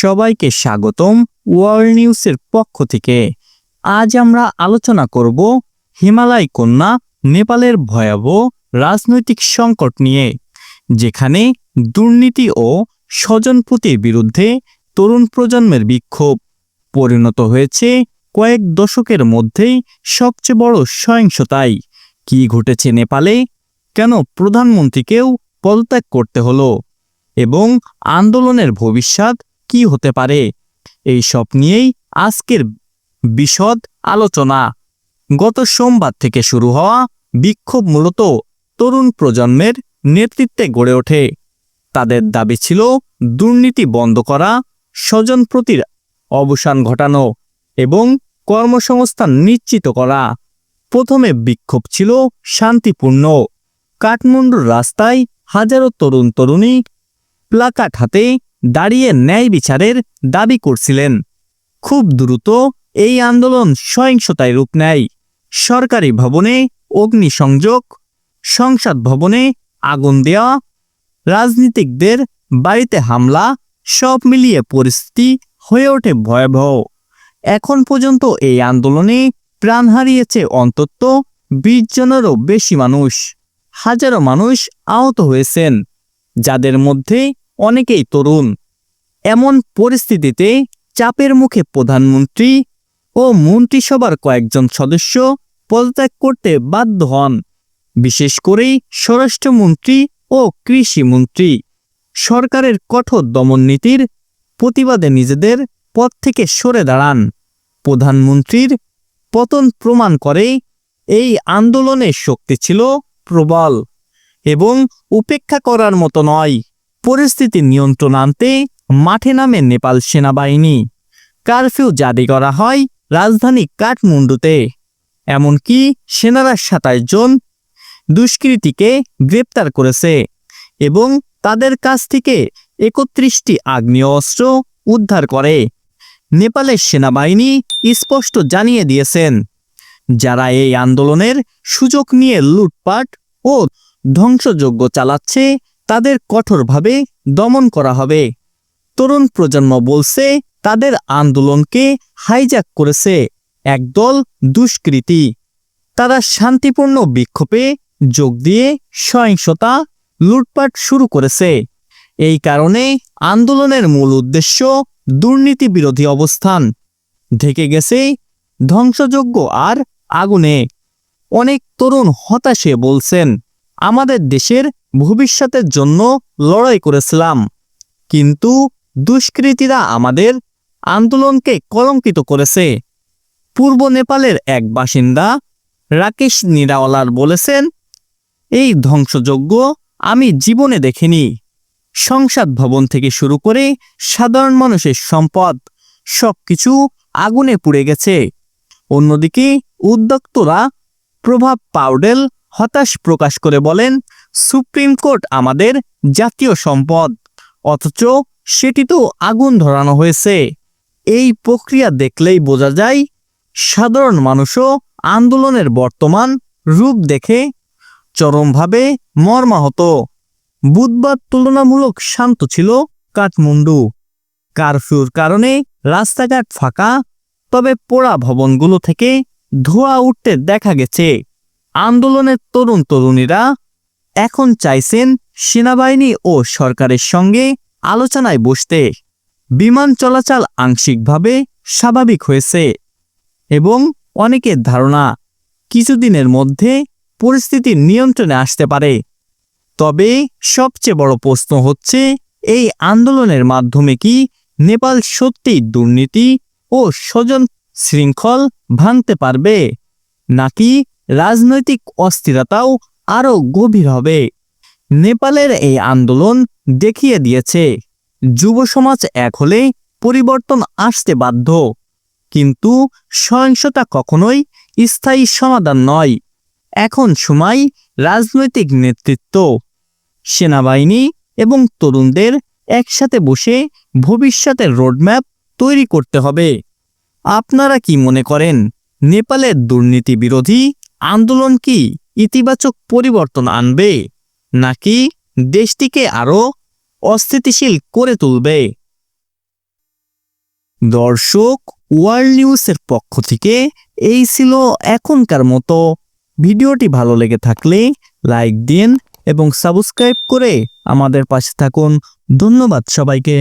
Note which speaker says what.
Speaker 1: সবাইকে স্বাগতম ওয়ার্ল্ড নিউজের পক্ষ থেকে। আজ আমরা আলোচনা করব হিমালয় কন্যা নেপালের ভয়াবহ রাজনৈতিক সংকট নিয়ে, যেখানে দুর্নীতি ও স্বজনপ্রতির বিরুদ্ধে তরুণ প্রজন্মের বিক্ষোভ। পরিণত হয়েছে কয়েক দশকের মধ্যেই সবচেয়ে বড় সহিংসতায় কি ঘটেছে নেপালে? কেন প্রধানমন্ত্রীকেও পদত্যাগ করতে হলো? এবং আন্দোলনের ভবিষ্যৎ কি হতে পারে? এই সব নিয়েই আজকের বিশদ আলোচনা। গত সোমবার থেকে শুরু হওয়া বিক্ষোভ মূলত তরুণ প্রজন্মের নেতৃত্বে গড়ে ওঠে। তাদের দাবি ছিল দুর্নীতি বন্ধ করা স্বজনপ্রতির অবসান ঘটানো এবং কর্মসংস্থান নিশ্চিত করা। প্রথমে বিক্ষোভ ছিল শান্তিপূর্ণ। কাঠমান্ডুর রাস্তায় হাজারো তরুণ তরুণী প্লাকাট হাতে দাঁড়িয়ে ন্যায় বিচারের দাবি করছিলেন। খুব দ্রুত এই আন্দোলন সহিংসতায় রূপ নেয়। সরকারি ভবনে অগ্নিসংযোগ, সংসদ ভবনে আগুন দেওয়া রাজনীতিকদের বাড়িতে হামলা, সব মিলিয়ে পরিস্থিতি হয়ে ওঠে ভয়াবহ। এখন পর্যন্ত এই আন্দোলনে প্রাণ হারিয়েছে অন্তত বিশ জনেরও বেশি মানুষ। হাজারো মানুষ আহত হয়েছেন, যাদের মধ্যে অনেকেই তরুণ। এমন পরিস্থিতিতে চাপের মুখে প্রধানমন্ত্রী ও মন্ত্রিসভার কয়েকজন সদস্য পদত্যাগ করতে বাধ্য হন। বিশেষ করে স্বরাষ্ট্রমন্ত্রী ও কৃষিমন্ত্রী। সরকারের কঠোর দমন নীতির প্রতিবাদে নিজেদের পদ থেকে সরে দাঁড়ান। প্রধানমন্ত্রীর পতন প্রমাণ করে এই আন্দোলনের শক্তি ছিল প্রবল এবং উপেক্ষা করার মতো নয়। পরিস্থিতি নিয়ন্ত্রণ আনতে মাঠে নামে নেপাল সেনাবাহিনী। কারফিউ জারি করা হয় রাজধানী কাঠমান্ডুতে। এমনকি সেনারা সাতাশ জন দুষ্কৃতীকে গ্রেপ্তার করেছে এবং তাদের কাছ থেকে একত্রিশটি আগ্নেয় অস্ত্র উদ্ধার করে। নেপালের সেনাবাহিনী স্পষ্ট জানিয়ে দিয়েছেন, যারা এই আন্দোলনের সুযোগ নিয়ে লুটপাট ও ধ্বংসযজ্ঞ চালাচ্ছে তাদের কঠোরভাবে দমন করা হবে। তরুণ প্রজন্ম বলছে, তাদের আন্দোলনকে হাইজ্যাক করেছে একদল দুষ্কৃতী। তারা শান্তিপূর্ণ বিক্ষোভে যোগ দিয়ে সহিংসতা লুটপাট শুরু করেছে। এই কারণে আন্দোলনের মূল উদ্দেশ্য দুর্নীতি বিরোধী অবস্থান। ঢেকে গেছে ধ্বংসযোগ্য আর আগুনে। অনেক তরুণ হতাশে বলছেন, আমাদের দেশের ভবিষ্যতের জন্য লড়াই করেছিলাম। কিন্তু দুষ্কৃতীরা আমাদের আন্দোলনকে কলঙ্কিত করেছে। পূর্ব নেপালের এক বাসিন্দা রাকেশ নিরাওয়ালার বলেছেন, এই ধ্বংসযজ্ঞ আমি জীবনে দেখিনি। সংসদ ভবন থেকে শুরু করে সাধারণ মানুষের সম্পদ, সবকিছু আগুনে পুড়ে গেছে। অন্যদিকে উদ্যোক্তরা প্রভাব পাউডেল হতাশ প্রকাশ করে বলেন সুপ্রিম কোর্ট আমাদের জাতীয় সম্পদ, অথচ সেটি তো আগুন ধরানো হয়েছে। এই প্রক্রিয়া দেখলেই বোঝা যায়, সাধারণ মানুষও আন্দোলনের বর্তমান রূপ দেখে চরমভাবে মর্মাহত। বুধবার তুলনামূলক শান্ত ছিল কাঠমান্ডু। কারফিউর কারণে রাস্তাঘাট ফাঁকা, তবে পোড়া ভবনগুলো থেকে ধোঁয়া উঠতে দেখা গেছে। আন্দোলনের তরুণ তরুণীরা এখন চাইছেন সেনাবাহিনী ও সরকারের সঙ্গে আলোচনায় বসতে। বিমান চলাচল আংশিকভাবে স্বাভাবিক হয়েছে এবং অনেকের ধারণা কিছুদিনের মধ্যে পরিস্থিতি নিয়ন্ত্রণে আসতে পারে। তবে সবচেয়ে বড় প্রশ্ন হচ্ছে, এই আন্দোলনের মাধ্যমে কি নেপাল সত্যি দুর্নীতি ও স্বজন শৃঙ্খল ভাঙতে পারবে? নাকি রাজনৈতিক অস্থিরতাও আরও গভীর হবে। নেপালের এই আন্দোলন দেখিয়ে দিয়েছে, যুব সমাজ এক হলে পরিবর্তন আসতে বাধ্য। কিন্তু সহিংসতা কখনোই স্থায়ী সমাধান নয়। এখন সময় রাজনৈতিক নেতৃত্ব, সেনাবাহিনী এবং তরুণদের একসাথে বসে ভবিষ্যতের রোডম্যাপ তৈরি করতে হবে। আপনারা কি মনে করেন, নেপালের দুর্নীতি বিরোধী আন্দোলন কি ইতিবাচক পরিবর্তন আনবে, নাকি দেশটিকে আরও অস্থিতিশীল করে তুলবে? দর্শক, ওয়ার্ল্ড নিউজের পক্ষ থেকে এই ছিল এখনকার মতো। ভিডিওটি ভালো লেগে থাকলে লাইক দিন এবং সাবস্ক্রাইব করে আমাদের পাশে থাকুন। ধন্যবাদ সবাইকে।